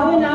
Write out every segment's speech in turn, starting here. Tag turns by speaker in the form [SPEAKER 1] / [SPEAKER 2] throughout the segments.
[SPEAKER 1] अहो नाव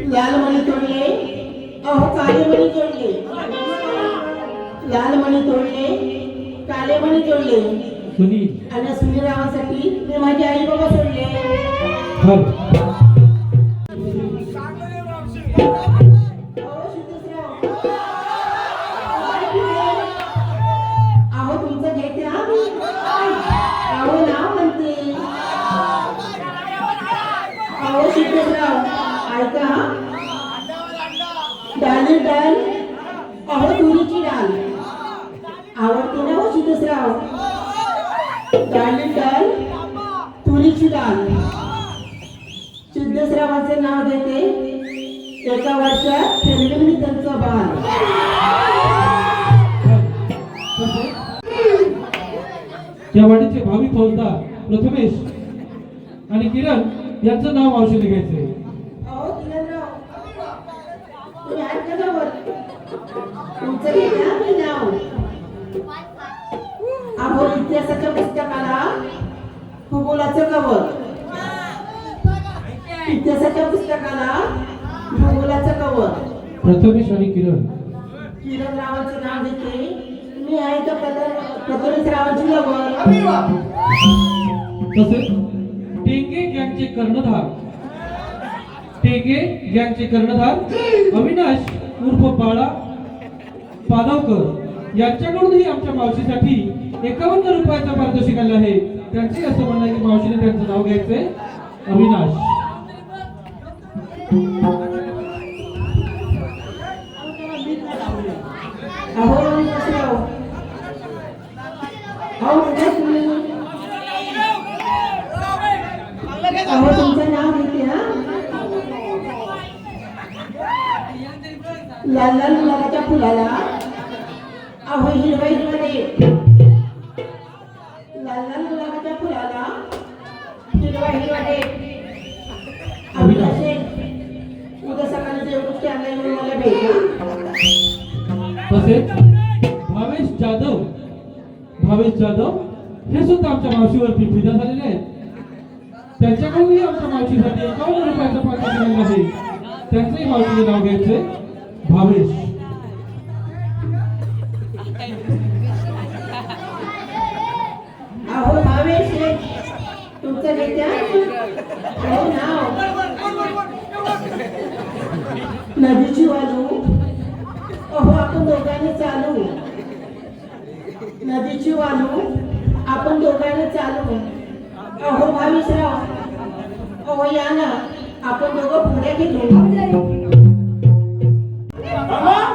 [SPEAKER 1] लाल मणी तोडले. अहो काळे मणी जोडले लाल मणी तोडले. काळे मणी जोडले
[SPEAKER 2] सुनील.
[SPEAKER 1] आणि सुनीलरावांसाठी मी माझे आई बाबा सोडले.
[SPEAKER 2] त्या वाडीचे भावी फौजदार प्रथमेश आणि किरण यांचं नाव
[SPEAKER 1] नाव अहो इतिहासाच्या पुस्तकाला भूगोलाचं कवर इतिहासाच्या पुस्तकाला भूगोलाचं कवर
[SPEAKER 2] प्रथमेश आणि किरण.
[SPEAKER 1] किरण रावांचं नाव घेते. मी आहे
[SPEAKER 2] तसेच टेंगे गँगचे कर्णधार. टेंगे गँगचे कर्णधार अविनाश उर्फ बाळा पादावकर यांच्याकडूनही आमच्या मावशीसाठी एकावन्न रुपयाचा पारितोषिक आलं आहे. त्यांचे असं म्हणणं की मावशीने त्यांचं नाव घ्यायचंय. अविनाश.
[SPEAKER 1] अहो विलासराव अहो म्हणजे तुम्ही अहो तुमचं नाव घेते हा लाल लाल गुलाबाच्या फुलाला अहो हिरवा हिरवा रे लाल लाल गुलाबाच्या फुलाला हिरवा हिरवा दे. अभिलाषे उद्या सकाळी जेवढं कॅमेरा येऊन मला भेटा
[SPEAKER 2] तसेच भावेश जाधव भावेश जाधव हे सुद्धा आमच्या मावशीवरती फिदा झालेले आहेत. त्यांच्याकडूनही आमच्या मावशीसाठी एकावन्न रुपयाचं पाकिट मिळालं आहे. त्यांचंही मावशीचं नाव घ्यायचंय. भावेश
[SPEAKER 1] अहो भावेश तुमचं नेत्या नदीची वाजू अहो आपण दोघांनी चालू. नदीची वालू. आपण दोघांनी चालू. अहो भावेशराव. अहो या ना. आपण दोघं पुढे गेलो.
[SPEAKER 3] काय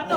[SPEAKER 3] आता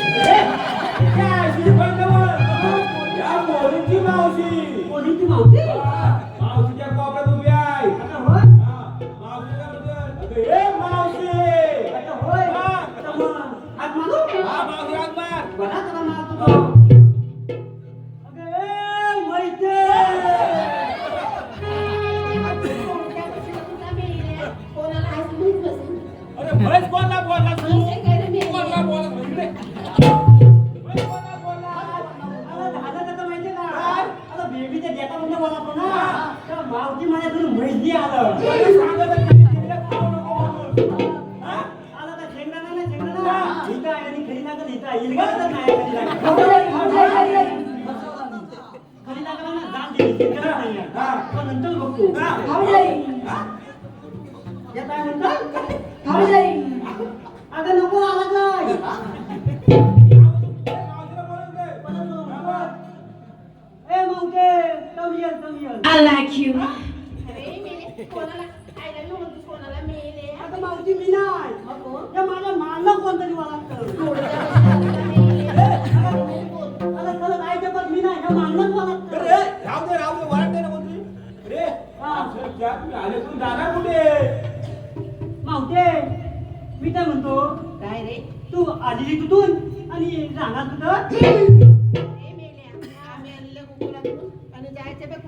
[SPEAKER 3] आता
[SPEAKER 4] मावशी
[SPEAKER 1] मी
[SPEAKER 3] नाही.
[SPEAKER 4] हे
[SPEAKER 3] माझ्या मानला मला आता ते पण मी नाही हे मला
[SPEAKER 4] रे राहू दे राहू दे वराट ना जाणार कुठे?
[SPEAKER 3] मावते मी काय म्हणतो
[SPEAKER 1] काय रे?
[SPEAKER 3] तू आधी कुठून आणि राहणार
[SPEAKER 1] तुझं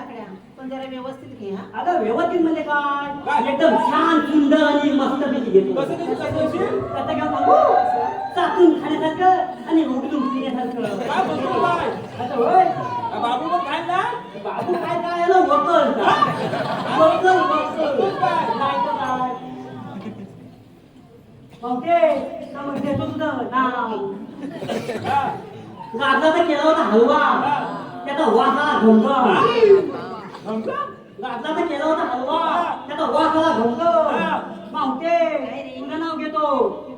[SPEAKER 1] काकड्या पण जरा व्यवस्थित घे हा.
[SPEAKER 3] अगं व्यवस्थित म्हणजे काय? एकदम छान सुंदर आणि मस्त
[SPEAKER 4] पैकी
[SPEAKER 3] घेतो काय सांगू चाकून खाण्यासारखं आणि उडून पिण्यासारखं.
[SPEAKER 4] काय बोलतो काय बाबू काय ना
[SPEAKER 3] बाबू काय काय वकल वकल वकल तर ओके तुझं. नाव. गाजराचा केला होता हलवा. त्याचा वासाला घोंग
[SPEAKER 4] समजा?
[SPEAKER 3] गाजला तर केला होता हलवा त्याचा वासाला घोंग मावते तुझं नाव घेतो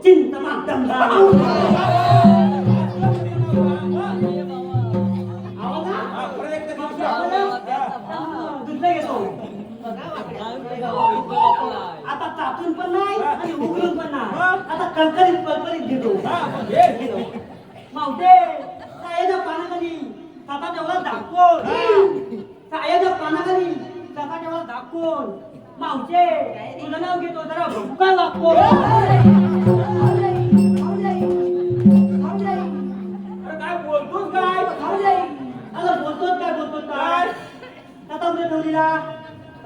[SPEAKER 3] चिंतमा दंगा आवाज ना?
[SPEAKER 4] हा, परत एकदा दिवसा. हा.
[SPEAKER 3] दुसरं घेतो आता चाचून पण नाही आणि उघडून पण नाही आता कणकणीत कणकणीत घेतो
[SPEAKER 4] हा.
[SPEAKER 3] मावते साता जेवढा दाखवून सायाच्या पानाखाली साता जेवढा दाखवून मावचे तुझं नाव घेतो जरा भुका लागतो
[SPEAKER 4] अरे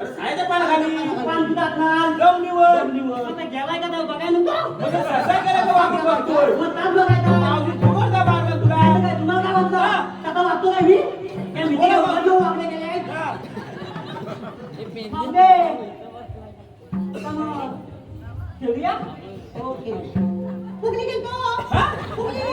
[SPEAKER 4] सायच्या पानाखाली
[SPEAKER 3] पान पितात ना
[SPEAKER 4] जमिनीवर
[SPEAKER 3] आता गेलाय का तेव्हा बघाय नको
[SPEAKER 4] मग कसं करायचं वापर बघतोय
[SPEAKER 3] मग तास बघायचा
[SPEAKER 4] मावशी तुला
[SPEAKER 3] काय तुम्हाला काय वाटतं त्याचा वागतो काय मी त्या मिटिंग वागले गेले
[SPEAKER 4] हा.
[SPEAKER 3] आता मग ठेवूया ओके फुगली गेलतो फुगली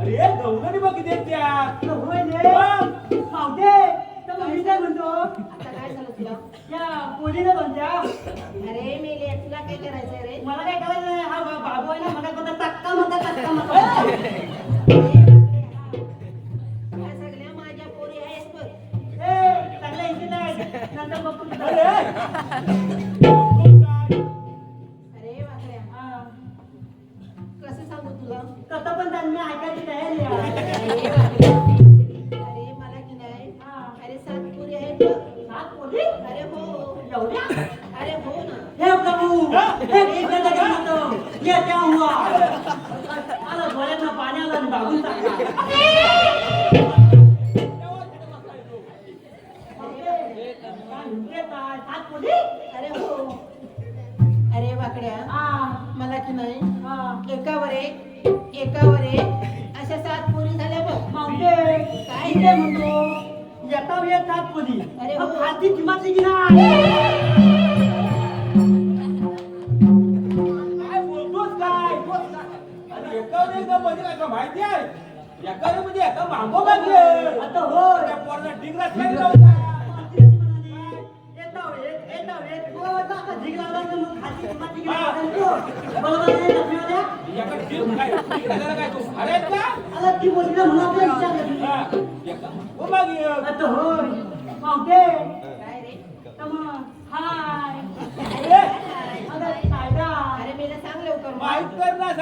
[SPEAKER 4] अरे गवलं बघ किती आहेत त्या.
[SPEAKER 3] होय रे पावते तर मग मी काय म्हणतो?
[SPEAKER 1] आता काय झालं तुला?
[SPEAKER 3] या पोलीला कोणत्या
[SPEAKER 1] अरे मेले तुला काय करायचं रे?
[SPEAKER 3] मला काय करायचं हा बाबू आहे ना मला कोणता टक्का म्हणता टक्का म्हणता ह्या
[SPEAKER 1] सगळ्या माझ्या पोरी आहेस बघ. ए, चांगला
[SPEAKER 3] मध्ये
[SPEAKER 1] अरे हो.
[SPEAKER 3] फालती किंमत की नाही
[SPEAKER 2] माहिती आहे? एखादं म्हणजे एका मागो मागे
[SPEAKER 3] आता हो.
[SPEAKER 2] त्या पोरला
[SPEAKER 3] डिंगरा
[SPEAKER 2] खेळ जाऊन काय? तू? अरे का
[SPEAKER 3] अरे ती मुलगी म्हणून विचारलं. मावते हाय
[SPEAKER 2] अरे
[SPEAKER 3] कायदा
[SPEAKER 1] अरे मी चांगलं लवकर.
[SPEAKER 2] माहीत कर ना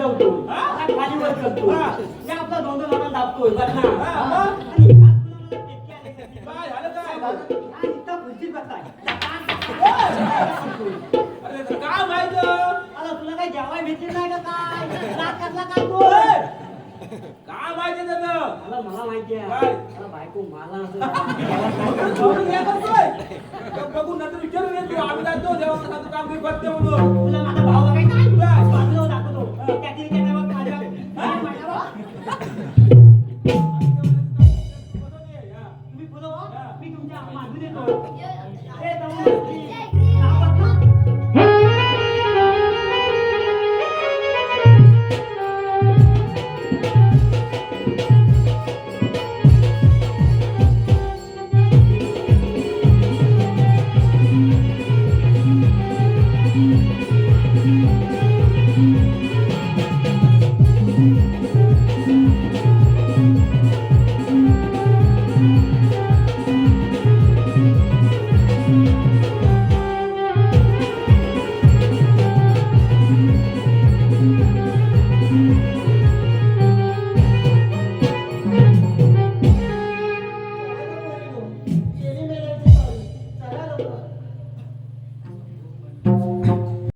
[SPEAKER 3] उठवतो खालीवर करतो मी आपला दोन दोन दाबतोय
[SPEAKER 2] काय माहीत?
[SPEAKER 3] अरे तुला काय जेवाय भेटले नाही का काय? नाकातला काय बोल
[SPEAKER 2] काय माहिती त्याचं?
[SPEAKER 3] मला मला माहिती आहे. मला बायको मला
[SPEAKER 4] बघून नंतर विचारून येतो आम्ही जातो देवा काम मी म्हणून.
[SPEAKER 3] बघायचा